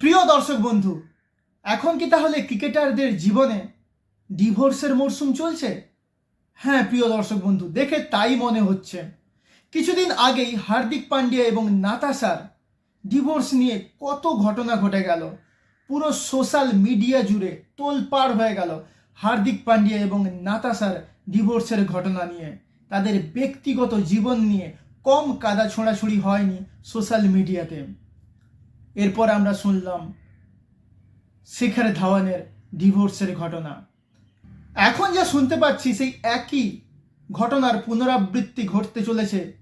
প্রিয় দর্শক বন্ধু, এখন কি তাহলে ক্রিকেটারদের জীবনে ডিভোর্সের মরশুম চলছে? হ্যাঁ প্রিয় দর্শক বন্ধু, দেখে তাই মনে হচ্ছে। কিছুদিন আগেই হার্দিক পান্ডিয়া এবং নাতাসার ডিভোর্স নিয়ে কত ঘটনা ঘটে গেল। পুরো সোশ্যাল মিডিয়া জুড়ে তোলপাড় হয়ে গেল হার্দিক পান্ডিয়া এবং নাতাসার ডিভোর্সের ঘটনা নিয়ে। তাদের ব্যক্তিগত জীবন নিয়ে কম কাদা ছোঁড়াছুড়ি হয়নি সোশ্যাল মিডিয়াতে। এরপর আমরা শুনলাম শিখর ধাওয়ানের ডিভোর্সের ঘটনা। এখন যা শুনতে পাচ্ছি সেই একই ঘটনার পুনরাবৃত্তি ঘটতে চলেছে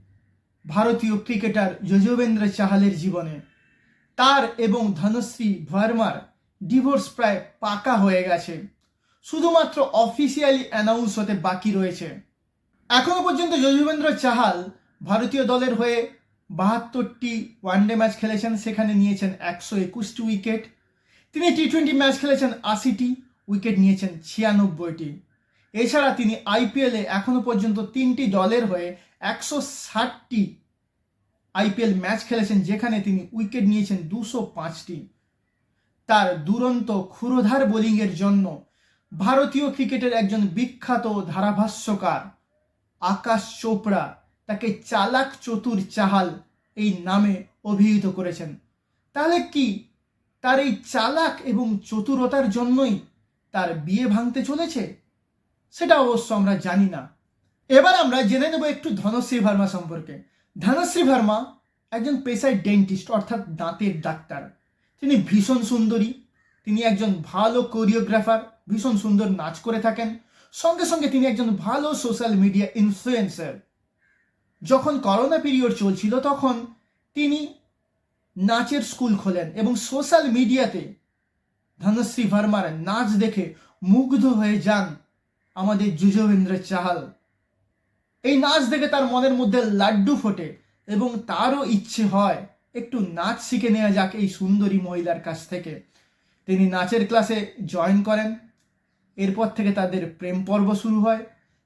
ভারতীয় ক্রিকেটার যজুবেন্দ্র চাহালের জীবনে। তার এবং ধনশ্রী ভার্মার ডিভোর্স প্রায় পাকা হয়ে গেছে। শুধুমাত্র অফিসিয়ালি অ্যানাউন্স হতে বাকি রয়েছে। এখনও পর্যন্ত যজুবেন্দ্র চাহাল ভারতীয় দলের হয়ে বাহাত্তরটি ওয়ানডে ম্যাচ খেলেছেন, সেখানে নিয়েছেন একশো একুশটি উইকেট। তিনি টি টোয়েন্টি ম্যাচ খেলেছেন আশিটি উইকেট নিয়েছেন ছিয়ানব্বইটি। এছাড়া তিনি আইপিএলে এখনও পর্যন্ত তিনটি দলের হয়ে একশো ষাটটি আইপিএল ম্যাচ খেলেছেন, যেখানে তিনি উইকেট নিয়েছেন দুশো পাঁচটি। তার দুরন্ত ক্ষুরোধার বোলিংয়ের জন্য ভারতীয় ক্রিকেটের একজন বিখ্যাত ধারাভাষ্যকার আকাশ চোপড়া তাকে চালাক চতুর চাহাল এই নামে অভিহিত করেছেন। তাহলে কি তার এই চালাক এবং চতুরতার জন্যই তার বিয়ে ভাঙতে চলেছে? সেটা অবশ্য আমরা জানি না। এবার আমরা জেনে নেব একটু ধনশ্রী ভার্মা সম্পর্কে। ধনশ্রী ভার্মা একজন পেশায় ডেন্টিস্ট, অর্থাৎ দাঁতের ডাক্তার। তিনি ভীষণ সুন্দরী, তিনি একজন ভালো কোরিওগ্রাফার, ভীষণ সুন্দর নাচ করে থাকেন। সঙ্গে সঙ্গে তিনি একজন ভালো সোশ্যাল মিডিয়া ইনফ্লুয়েন্সার। যখন করোনা পিরিয়ড চলছিল তখন তিনি নাচের স্কুল খোলেন এবং সোশ্যাল মিডিয়াতে ধনশ্রী ভার্মার নাচ দেখে মুগ্ধ হয়ে যান আমাদের যুজবেন্দ্র চাহাল। এই নাচ দেখে তার মনের মধ্যে লাড্ডু ফোটে এবং তারও ইচ্ছে হয় একটু নাচ শিখে নেওয়া যাক এই সুন্দরী মহিলার কাছ থেকে। তিনি নাচের ক্লাসে জয়েন করেন। এরপর থেকে তাদের প্রেম পর্ব শুরু হয়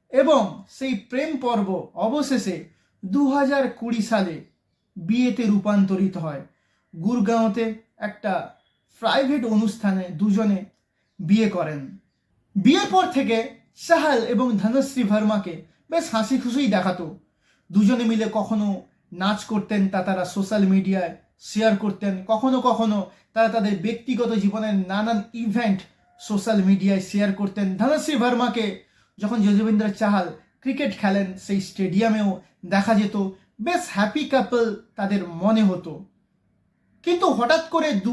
এবং সেই প্রেম পর্ব অবশেষে দু হাজার কুড়ি সালে বিয়েতে রূপান্তরিত হয়। গুরগাঁওতে একটা প্রাইভেট অনুষ্ঠানে দুজনে বিয়ে করেন। বিয়ের পর থেকে সাহাল এবং ধনশ্রী ভার্মাকে বেশ হাসি খুশিই দেখাতো। দুজনে মিলে কখনো নাচ করতেন, তা তারা সোশ্যাল মিডিয়ায় শেয়ার করতেন। কখনো কখনো তারা তাদের ব্যক্তিগত জীবনের নানান ইভেন্ট সোশ্যাল মিডিয়ায় শেয়ার করতেন। ধনশ্রী ভার্মাকে যখন যজুবেন্দ্র চাহাল ক্রিকেট খেলেন সেই স্টেডিয়ামেও দেখা যেত, বেশ হ্যাপি কাপল তাদের মনে হতো। কিন্তু হঠাৎ করে দু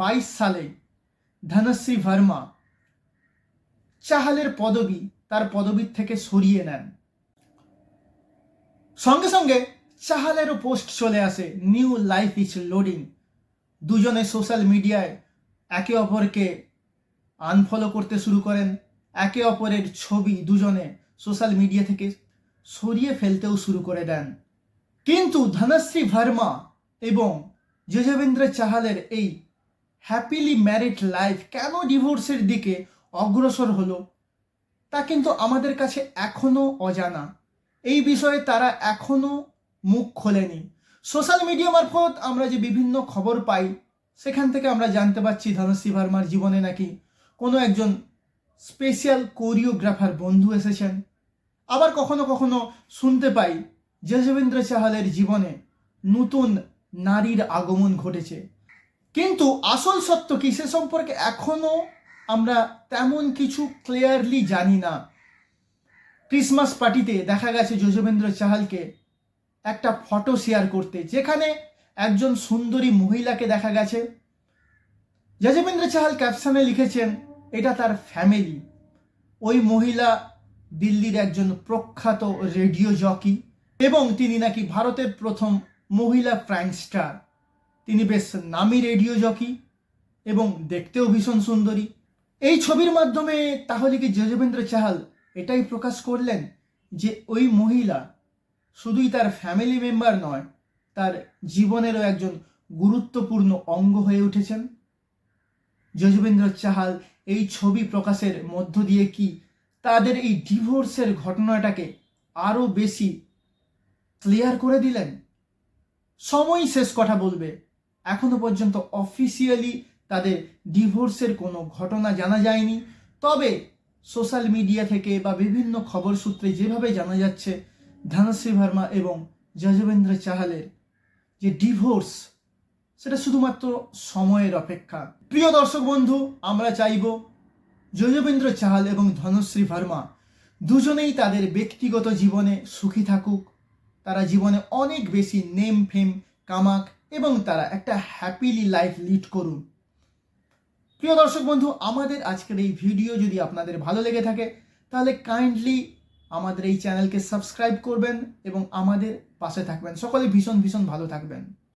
বাইশ সালে ধনশ্রী ভার্মা চাহালের পদবি তার পদবীর থেকে সরিয়ে নেন। সঙ্গে সঙ্গে চাহালেরও পোস্ট চলে আসে নিউ লাইফ ইজ লোডিং দুজনে সোশ্যাল মিডিয়ায় একে অপরকে আনফলো করতে শুরু করেন, একে অপরের ছবি দুজনে সোশ্যাল মিডিয়া থেকে সরিয়ে ফেলতেও শুরু করে দেন। কিন্তু ধনশ্রী ভার্মা এবং যজবেন্দ্র চাহালের এই হ্যাপিলি ম্যারিড লাইফ কেন ডিভোর্সের দিকে অগ্রসর হলো, তা কিন্তু আমাদের কাছে এখনও অজানা। এই বিষয়ে তারা এখনও মুখ খোলেনি। সোশ্যাল মিডিয়া মারফত আমরা যে বিভিন্ন খবর পাই, সেখান থেকে আমরা জানতে পারছি ধনশ্রী ভার্মার জীবনে নাকি কোনো একজন স্পেশাল কোরিওগ্রাফার বন্ধু এসেছেন। আবার কখনো কখনো শুনতে পাই যশবেন্দ্র চাহালের জীবনে নতুন নারীর আগমন ঘটেছে। কিন্তু আসল সত্য কি সে সম্পর্কে এখনও আমরা তেমন কিছু ক্লিয়ারলি জানি না। ক্রিসমাস পার্টিতে দেখা গেছে যশবেন্দ্র চাহালকে একটা ফটো শেয়ার করতে, যেখানে একজন সুন্দরী মহিলাকে দেখা গেছে। যজবেন্দ্র চাহাল ক্যাপশনে লিখেছেন এটা তার ফ্যামিলি ওই মহিলা দিল্লির একজন প্রখ্যাত রেডিও জকি এবং তিনি নাকি ভারতের প্রথম মহিলা প্রাইম তিনি বেশ নামি রেডিও জকি এবং দেখতেও ভীষণ সুন্দরী। এই ছবির মাধ্যমে তাহলে কি যজবেন্দ্র চাহাল এটাই প্রকাশ করলেন যে ওই মহিলা শুধুই তার ফ্যামিলি মেম্বার নয়, তার জীবনেরও একজন গুরুত্বপূর্ণ অঙ্গ হয়ে উঠেছেন। যজবেন্দ্র চাহাল এই ছবি প্রকাশের মধ্য দিয়ে কি তাদের এই ডিভোর্সের ঘটনাটাকে আরও বেশি ক্লিয়ার করে দিলেন? সময় শেষ কথা বলবে। এখনও পর্যন্ত অফিসিয়ালি তাদের ডিভোর্সের কোনো ঘটনা জানা যায়নি। তবে সোশ্যাল মিডিয়া থেকে বা বিভিন্ন খবর সূত্রে যেভাবে জানা যাচ্ছে, ধনশ্রী ভার্মা এবং যজবেন্দ্র চাহালের যে ডিভোর্স সেটা শুধুমাত্র সময়ের অপেক্ষা। প্রিয় দর্শক বন্ধু, আমরা চাইব যজবেন্দ্র চাহাল এবং ধনশ্রী ভার্মা দুজনেই তাদের ব্যক্তিগত জীবনে সুখী থাকুক। তারা জীবনে অনেক বেশি নেম, ফেম, কামাক এবং তারা একটা হ্যাপিলি লাইফ লিড করুন। প্রিয় দর্শক বন্ধু, আমাদের আজকের এই ভিডিও যদি আপনাদের ভালো লেগে থাকে, তাহলে কাইন্ডলি আমাদের এই চ্যানেলকে সাবস্ক্রাইব করবেন এবং আমাদের পাশে থাকবেন। সকলে ভীষণ ভীষণ ভালো থাকবেন।